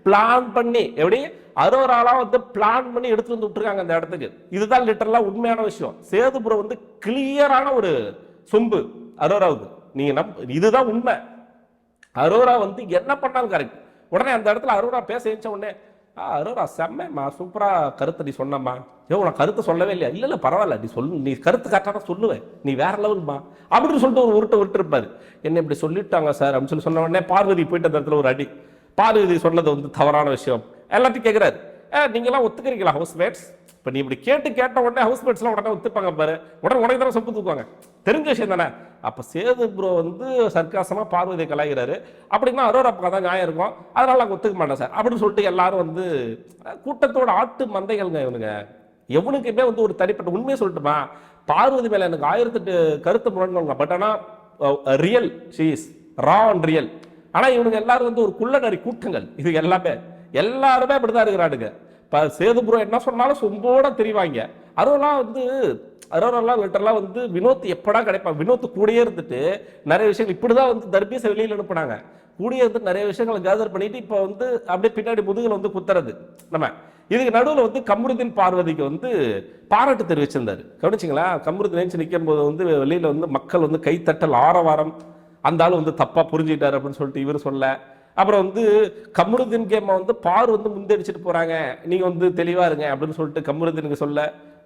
பிளான் பண்ணி எப்படி? அரோராலாம் வந்து பிளான் பண்ணி எடுத்து வந்து விட்டுருக்காங்க அந்த இடத்துக்கு. இதுதான் லிட்டரலா உண்மையான விஷயம். சேதுபுரம் வந்து கிளியரான ஒரு சொம்பு அரோராவுக்கு. நீங்க நம் இதுதான் உண்மை. அரோரா வந்து என்ன பண்ணாலும் கரெக்ட் உடனே அந்த இடத்துல அரோரா பேச வச்ச உடனே ஆ அரோரா செம்மம்மா சூப்பரா கருத்தை நீ சொன்னம்மா. ஏ உனக்கு கருத்தை சொல்லவே இல்லையா? இல்ல இல்ல பரவாயில்ல நீ சொல்லு நீ கருத்து கரெக்டாக சொல்லுவேன் நீ வேற லெவல்மா அப்படின்னு சொல்லிட்டு ஒரு உருட்டை விட்டுருப்பாரு என்ன இப்படி சொல்லிட்டாங்க சார் அப்படின்னு சொல்லி சொன்ன உடனே பார்வதி போயிட்டு அந்த இடத்துல ஒரு அடி. பார்வதி சொன்னது வந்து தவறான விஷயம். எல்லாத்தையும் கேட்குறாரு ஏ நீங்களாம் ஒத்துக்கிறீங்களா ஹவுஸ் மேட்ஸ் இப்போ நீ இப்படி கேட்டு கேட்ட உடனே ஹவுஸ் மேட்ஸ்லாம் உடனே ஒத்துப்பாங்க பாரு. உடனே உடனே தானே சொப்பு தூக்குவாங்க. தெரிஞ்ச விஷயம் தானே? அப்போ சேது ப்ரோ வந்து சர்க்காசமாக பார்வதியை கலாய்கிறாரு அப்படின்னா அரோரா பக்கம் தான் நியாயம் இருக்கும். அதனால் நாங்கள் ஒத்துக்க மாட்டோம் சார். அப்படின்னு சொல்லிட்டு எல்லாரும் வந்து கூட்டத்தோட ஆட்டு மந்தைகள்ங்க இவனுங்க. எவனுக்குமே வந்து ஒரு தனிப்பட்ட உண்மையை சொல்லட்டுமா? பார்வதி மேலே எனக்கு ஆயிரத்தெட்டு கருத்து முரண்கள் பட் ஆனால் real she's raw and real ஆனால் இவனுங்க எல்லாரும் வந்து ஒரு குள்ளநரி கூட்டங்கள். இது எல்லாமே எல்லாருமே அப்படிதான் இருக்கிறானுங்க. இப்போ சேது ப்ரோ என்ன சொன்னாலும் சொம்போட தெரிவாங்க. அருவெல்லாம் வந்து அரோரெல்லாம் லிட்டரலாம் வந்து வினோத் எப்படா கிடைப்பான்? வினோத் கூடயே இருந்துட்டு நிறைய விஷயங்கள் இப்படி தான் வந்து தர்பீஸை வெளியில் அனுப்புனாங்க. கூடயே இருந்து நிறைய விஷயங்களை கேதர் பண்ணிட்டு இப்போ வந்து அப்படியே பின்னாடி முதுகில் வந்து குத்துறது. நம்ம இதுக்கு நடுவில் வந்து கமருதீன் பார்வதிக்கு வந்து பாராட்டு தெரிவிச்சிருந்தார். கவனிச்சிங்களா? கமருதீன் நினைச்சு நிற்கும் போது வந்து வெளியில் வந்து மக்கள் வந்து கைத்தட்டல் ஆரவாரம். அந்த ஆள் வந்து தப்பாக புரிஞ்சுக்கிட்டார் அப்படின்னு சொல்லிட்டு இவர் சொல்ல. அப்புறம் வந்து கமருதீன் கேமை வந்து பார் வந்து முந்தடிச்சிட்டு போறாங்க. நீங்க வந்து தெளிவா இருங்க அப்படின்னு சொல்லிட்டு கமருதீனுக்கு சொல்ல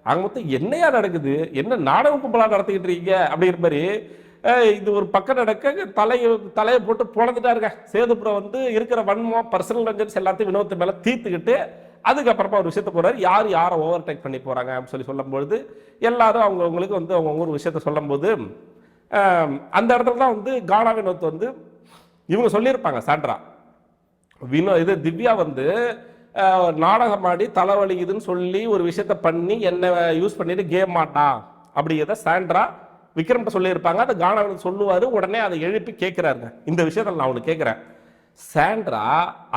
அங்க மொத்தம் என்னையா நடக்குது? என்ன நாடக கும்பலா நடத்திக்கிட்டு இருக்கீங்க? அப்படிங்கிற மாதிரி இது ஒரு பக்கம் நடக்க தலையை தலையை போட்டு பொழந்துட்டா இருக்க சேதுபுரம் வந்து இருக்கிற வன்மம் பர்சனல் ரஞ்சன்ஸ் எல்லாத்தையும் வினோத்து மேல தீர்த்துக்கிட்டு அதுக்கப்புறமா ஒரு விஷயத்த போறாரு. யார் யாரை ஓவர் டேக் பண்ணி போறாங்க அப்படின்னு சொல்லி சொல்லும்பொழுது எல்லாரும் அவங்கவுங்களுக்கு வந்து அவங்கவுங்க ஒரு விஷயத்த சொல்லும்போது அந்த இடத்துல தான் வந்து கானா வினோத் வந்து இவங்க சொல்லியிருப்பாங்க சாண்ட்ரா. வினோ இது திவ்யா வந்து நாடகமாடி நாடகம் ஆடி தலைவலிக்குதுன்னு சொல்லி ஒரு விஷயத்த பண்ணி என்ன யூஸ் பண்ணிட்டு கேம் மாட்டா அப்படிங்கிறத சாண்ட்ரா விக்ரம்கிட்ட சொல்லியிருப்பாங்க. அதை கானவன் சொல்லுவார். உடனே அதை எழுப்பி கேட்குறாருங்க. இந்த விஷயத்தில் நான் அவனுக்கு கேட்குறேன். சாண்ட்ரா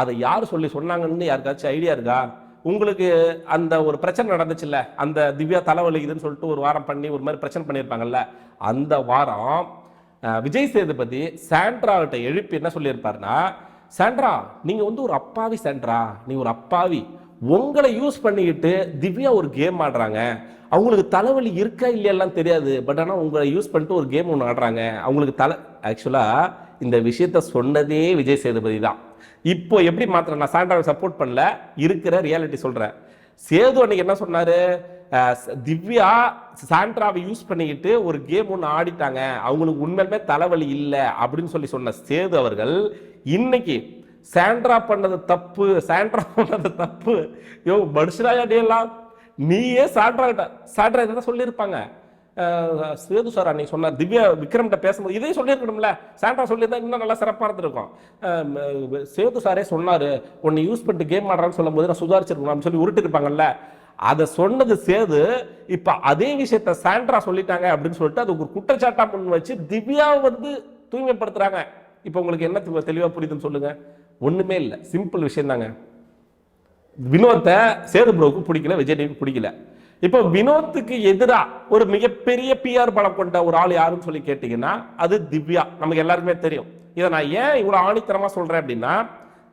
அதை யார் சொல்லி சொன்னாங்கன்னு யாருக்காச்சும் ஐடியா இருக்கா? உங்களுக்கு அந்த ஒரு பிரச்சனை நடந்துச்சுல்ல? அந்த திவ்யா தலைவலிக்குதுன்னு சொல்லிட்டு ஒரு வாரம் பண்ணி ஒரு மாதிரி பிரச்சனை பண்ணியிருப்பாங்கல்ல? அந்த வாரம் விஜய் சேதுபதி சாண்ட்ராவிட்ட எழுப்பி என்ன சொல்லியிருப்பாருன்னா சாண்ட்ரா நீங்கள் வந்து ஒரு அப்பாவி சாண்ட்ரா. நீ ஒரு அப்பாவி. உங்களை யூஸ் பண்ணிக்கிட்டு திவ்யா ஒரு கேம் ஆடுறாங்க. அவங்களுக்கு தலைவலி இருக்கா இல்லையெல்லாம் தெரியாது. பட் ஆனால் உங்களை யூஸ் பண்ணிட்டு ஒரு கேம் ஒன்று ஆடுறாங்க. அவங்களுக்கு தலை ஆக்சுவலாக இந்த விஷயத்த சொன்னதே விஜய் சேதுபதி தான். இப்போ எப்படி மாத்திரம் நான் சாண்ட்ராவை சப்போர்ட் பண்ணல இருக்கிற ரியாலிட்டி சொல்கிறேன் சேது அன்னைக்கு என்ன சொன்னார்? திவ்யா சாண்ட்ராவை யூஸ் பண்ணிக்கிட்டு ஒரு கேம் ஒன்று ஆடிட்டாங்க. அவங்களுக்கு உண்மையிலுமே தலைவலி இல்லை அப்படின்னு சொல்லி சொன்ன சேது அவர்கள் இன்னைக்கு சாண்ட்ரா பண்ணது தப்பு சாண்ட்ரா *laughs* பண்ணது தப்பு. யோ மனுஷராயா நீ நீயே சாண்ட்ரா கிட்ட சாண்ட்ரா இதை சொல்லியிருப்பாங்க. சேது சார் அன்னைக்கு சொன்னார் திவ்யா விக்ரம்கிட்ட பேசும்போது இதையும் சொல்லியிருக்கணும்ல. சாண்ட்ரா சொல்லியிருந்தா இன்னும் நல்லா சிறப்பாக இருந்திருக்கும். சேது சாரே சொன்னார் உன்னை யூஸ் பண்ணிட்டு கேம் ஆடுறான்னு சொல்லும்போது நான் சுதாரிச்சிருக்கணும் சொல்லி உருட்டு இருப்பாங்கல்ல அதை சொன்னது சேது இப்ப அதே விஷயத்த சாண்ட்ரா சொல்லிட்டாங்க அப்படின்னு சொல்லிட்டு அது ஒரு குற்றச்சாட்டா முன் வச்சு திவ்யாவை வந்து தூய்மைப்படுத்துறாங்க. இப்போ உங்களுக்கு என்ன தெளிவா- புரியுதுன்னு சொல்லுங்க. ஒண்ணுமே இல்லை. சிம்பிள் விஷயம் தாங்க. வினோத்தை சேது ப்ரோவுக்கு பிடிக்கல விஜய் டிவிக்கு பிடிக்கல. இப்போ வினோத்துக்கு எதிராக ஒரு மிகப்பெரிய பிஆர் பலம் கொண்ட ஒரு ஆள் யாருன்னு சொல்லி கேட்டீங்கன்னா அது திவ்யா. நமக்கு எல்லாருக்குமே தெரியும். இதை நான் ஏன் இவ்வளோ ஆணித்தரமாக சொல்கிறேன் அப்படின்னா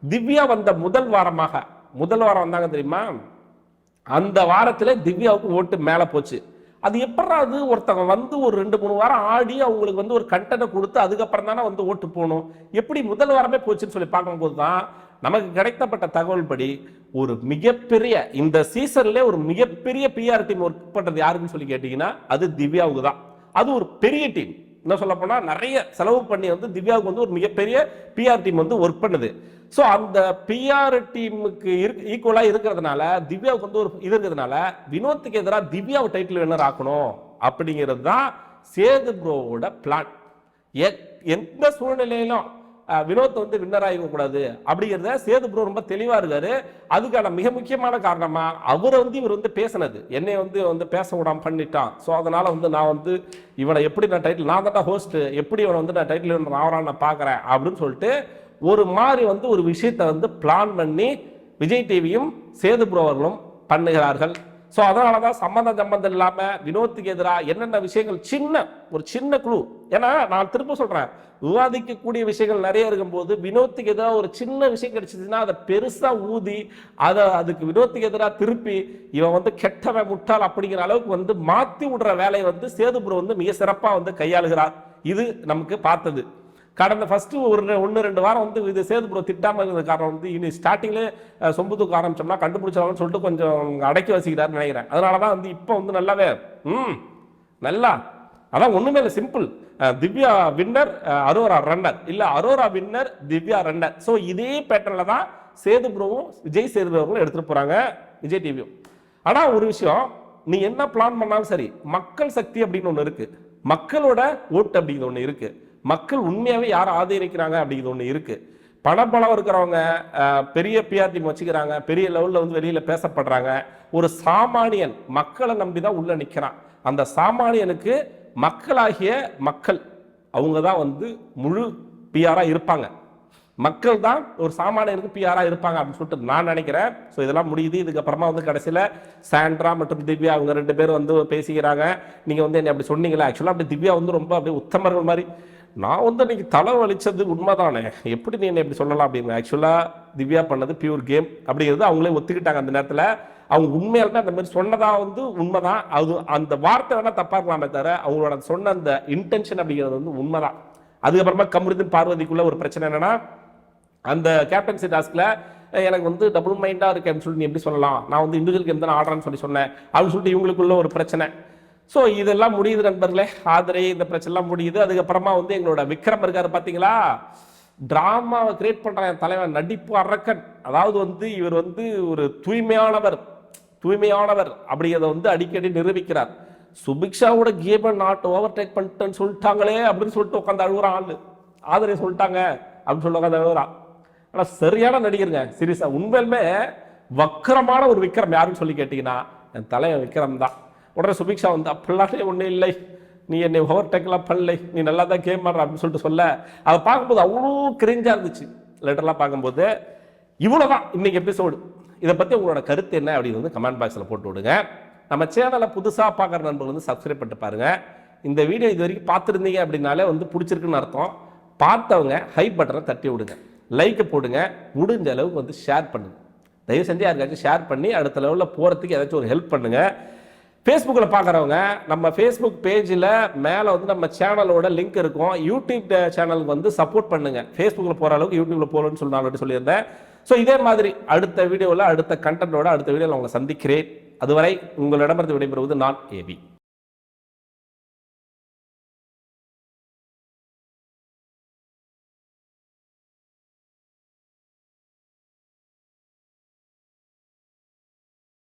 திவ்யா வந்த முதல் வாரமாக முதல் வாரம் வந்தாங்க தெரியுமா? அந்த வாரத்தில் திவ்யாவுக்கு ஓட்டு மேலே போச்சு. அது எப்படா அது? ஒருத்தவங்க வந்து ஒரு ரெண்டு மூணு வாரம் ஆடி அவங்களுக்கு வந்து ஒரு கண்டனை கொடுத்து அதுக்கப்புறம் தானே வந்து ஓட்டு போகணும். எப்படி முதல் வாரமே போச்சுன்னு சொல்லி பார்க்கும்போது தான் நமக்கு கிடைத்தப்பட்ட தகவல் படி ஒரு மிகப்பெரிய இந்த சீசன்ல ஒரு மிகப்பெரிய பிஆர் டீம் ஒர்க் பண்ணுறது யாருன்னு சொல்லி கேட்டிங்கன்னா அது திவ்யாவுக்கு தான். அது ஒரு பெரிய டீம் என்ன சொல்ல போனால் நிறைய செலவு பண்ணி வந்து திவ்யாவுக்கு வந்து ஒரு மிகப்பெரிய பிஆர் டீம் வந்து ஒர்க் பண்ணுது. ஸோ அந்த பிஆர் டீமுக்கு ஈக்குவலாக இருக்கிறதுனால திவ்யாவுக்கு வந்து ஒரு இது இருக்கிறதுனால வினோத்துக்கு எதிராக திவ்யாவை டைட்டில் வின்னர் ஆக்கணும். அப்படிங்கிறது தான் சேது ப்ரோவோட பிளான் எந்த சூழ்நிலையிலும் வினோத்தை வினோத் வந்து வின்னர் ஆகிக்க கூடாது அப்படிங்கிறத சேது ப்ரோ ரொம்ப தெளிவாக இருக்காரு. அதுக்கான மிக முக்கியமான காரணமாக அவரை வந்து இவர் வந்து பேசினது. என்னை வந்து வந்து பேச விடாமல் பண்ணிட்டான். ஸோ அதனால் வந்து நான் வந்து இவனை எப்படி நான் டைட்டில் நான் தான் ஹோஸ்ட்டு எப்படி இவனை வந்து நான் டைட்டில் வின்னர் ஆகிறான்னு நான் பார்க்குறேன் அப்படின்னு சொல்லிட்டு ஒரு மாதிரி வந்து ஒரு விஷயத்தை வந்து பிளான் பண்ணி விஜய் டிவியும் சேது அவர்களும் பண்ணுகிறார்கள். ஸோ அதனால தான் சம்மந்தம் சம்பந்தம் இல்லாமல் வினோத்துக்கு எதிராக என்னென்ன விஷயங்கள் சின்ன ஒரு சின்ன குழு ஏன்னா நான் திரும்ப சொல்கிறேன் விவாதிக்கக்கூடிய விஷயங்கள் நிறைய இருக்கும்போது வினோத்துக்கு எதிராக ஒரு சின்ன விஷயம் கிடைச்சிதுன்னா அதை பெருசாக ஊதி அதை அதுக்கு வினோத்துக்கு எதிராக திருப்பி இவன் வந்து கெட்டவன் முட்டாள் அப்படிங்கிற அளவுக்கு வந்து மாற்றி விடுற வேலையை வந்து சேதுபுரம் வந்து மிக சிறப்பாக வந்து கையாளுகிறார். இது நமக்கு பார்த்தது. கடந்த ஃபஸ்ட்டு ஒரு ரெ- ஒன்று ரெண்டு வாரம் வந்து இது சேது திட்டாமல் இருந்த இருந்தது காரணம் வந்து இனி ஸ்டார்டிங்லேயே சொம்பு தூக்க ஆரம்பிச்சோம்னா கண்டுபிடிச்சாங்கன்னு சொல்லிட்டு கொஞ்சம் அடக்கி வச்சுக்கிறாருன்னு நினைக்கிறேன். அதனால தான் வந்து இப்போ வந்து நல்லாவே ம் நல்லா அதான் ஒன்றுமே இல்லை simple Divya winner Aurora runner இல்லை Aurora winner Divya runner so இதே பேட்டர்னில் தான் சேதுபுரவும் விஜய் சேது எடுத்துகிட்டு போகிறாங்க விஜய் டிவியும் ஆனால் ஒரு விஷயம் நீ என்ன பிளான் பண்ணாலும் சரி மக்கள் சக்தி அப்படின்னு ஒன்று இருக்குது மக்களோட ஓட்டு அப்படிங்கிறது ஒன்று இருக்குது மக்கள் உண்மையாகவே யாரை ஆதரிக்கிறாங்க அப்படிங்கிறது ஒன்று இருக்குது பணபலம் இருக்கிறவங்க பெரிய பிஆர்டி வச்சுக்கிறாங்க பெரிய லெவலில் வந்து வெளியில் பேசப்படுறாங்க. ஒரு சாமானியன் மக்களை நம்பி தான் உள்ளே நிற்கிறான் அந்த சாமானியனுக்கு மக்களாகிய மக்கள் அவங்க தான் வந்து முழு பிஆராக இருப்பாங்க. மக்கள் தான் ஒரு சாமானியனுக்கு பிஆராக இருப்பாங்க அப்படின்னு சொல்லிட்டு நான் நினைக்கிறேன். ஸோ இதெல்லாம் முடியுது. இதுக்கப்புறமா வந்து கடைசியில் சாண்ட்ரா மற்றும் திவ்யா அவங்க ரெண்டு பேரும் வந்து பேசிக்கிறாங்க. நீங்கள் வந்து என்னை அப்படி சொன்னீங்களா ஆக்சுவலாக அப்படி திவ்யா வந்து ரொம்ப அப்படியே உத்தமர்கள் மாதிரி நான் வந்து அன்றைக்கி தலை வலித்தது உண்மைதானே? எப்படி நீ என்ன எப்படி சொல்லலாம் அப்படின்னு? ஆக்சுவலாக திவ்யா பண்ணது பியூர் கேம் அப்படிங்கிறது அவங்களே ஒத்துக்கிட்டாங்க அந்த நேரத்தில். அவங்க உண்மையாலுமே அந்த மாதிரி சொன்னதா வந்து உண்மைதான். அது அந்த வார்த்தை வேணால் தப்பாக இருக்கலாமே தவிர அவங்களோட சொன்ன அந்த இன்டென்ஷன் அப்படிங்கிறது வந்து உண்மைதான். அதுக்கப்புறமா கமருதீன் பார்வதிக்குள்ள ஒரு பிரச்சனை என்னன்னா அந்த கேப்டன்சி டாஸ்க்ல எனக்கு வந்து டபுள் மைண்டாக இருக்கேன்னு சொல்லி நீ எப்படி சொல்லலாம்? நான் வந்து இண்டிவிஜுவல் கேம் தான் ஆடுறேன்னு சொல்லி சொன்னேன். அப்படின்னு சொல்லிட்டு இவங்களுக்குள்ள ஒரு பிரச்சனை. ஸோ இதெல்லாம் முடியுது நண்பர்களே. ஆதரை இந்த பிரச்சனைலாம் முடியுது. அதுக்கப்புறமா வந்து எங்களோட விக்ரம் இருக்காரு பார்த்தீங்களா ட்ராமாவை கிரியேட் பண்ணுறான் என் தலைவன் நடிப்பு அரக்கன். அதாவது வந்து இவர் வந்து ஒரு தூய்மையானவர். தூய்மையானவர் அப்படிங்கிறத வந்து அடிக்கடி நிரூபிக்கிறார். சுபிக்ஷாவோட கேமை நாட் ஓவர் டேக் பண்ணிட்டேன்னு சொல்லிட்டாங்களே அப்படின்னு சொல்லிட்டு உட்காந்து அழுகுறான் ஆள். ஆதரே சொல்லிட்டாங்க அப்படின்னு சொல்லி உட்காந்து அழுகுறான் ஆனால் சரியான நடிகருங்க. சீரியஸாக உண்மையிலுமே வக்கரமான ஒரு விக்ரம் யாருன்னு சொல்லி கேட்டிங்கன்னா என் தலைவன் விக்ரம் தான் உடனே சுபிக்ஷா வந்து அப்படிலாம் ஒன்றும் இல்லை. நீ என்னை ஓவர் டேக்லாம் பண்ணலை. நீ நல்லா தான் கேம் ஆடுற அப்படின்னு சொல்லிட்டு சொல்ல. அதை பார்க்கும்போது அவ்வளோ கிரிஞ்சாக இருந்துச்சு. லெட்டர்லாம் பார்க்கும்போது இவ்வளவுதான். இன்னைக்கு எபிசோடு இதை பற்றி உங்களோட கருத்து என்ன? அப்படின்னு வந்து கமெண்ட் பாக்ஸில் போட்டு விடுங்க. நம்ம சேனலை புதுசாக பார்க்குற நண்பர்கள் வந்து சப்ஸ்கிரைப் பண்ணிட்டு பாருங்கள் இந்த வீடியோ இது வரைக்கும் பார்த்துருந்தீங்க அப்படின்னாலே வந்து பிடிச்சிருக்குன்னு அர்த்தம். பார்த்தவங்க ஹை பட்டனை தட்டி விடுங்க. லைக் போடுங்க. முடிஞ்ச அளவுக்கு வந்து ஷேர் பண்ணுங்கள் தயவு செஞ்சு யாருக்காச்சும் ஷேர் பண்ணி அடுத்த லெவலில் போகிறதுக்கு ஏதாச்சும் ஒரு ஹெல்ப் பண்ணுங்கள் ஃபேஸ்புக்கில் பார்க்குறவங்க நம்ம ஃபேஸ்புக் பேஜில் மேலே வந்து நம்ம சேனலோட லிங்க் இருக்கும். யூடியூப் சேனலுக்கு வந்து சப்போர்ட் பண்ணுங்கள் ஃபேஸ்புக்கில் போகிற அளவுக்கு யூடியூப்பில் போகலன்னு சொல்லி நான் சொல்லியிருந்தேன். ஸோ இதே மாதிரி அடுத்த வீடியோவில் அடுத்த கண்டென்ட்டோட அடுத்த வீடியோவில் உங்களை சந்திக்கிறேன். அதுவரை உங்களிடமிருந்து விடைபெறுவது நான் ஏபி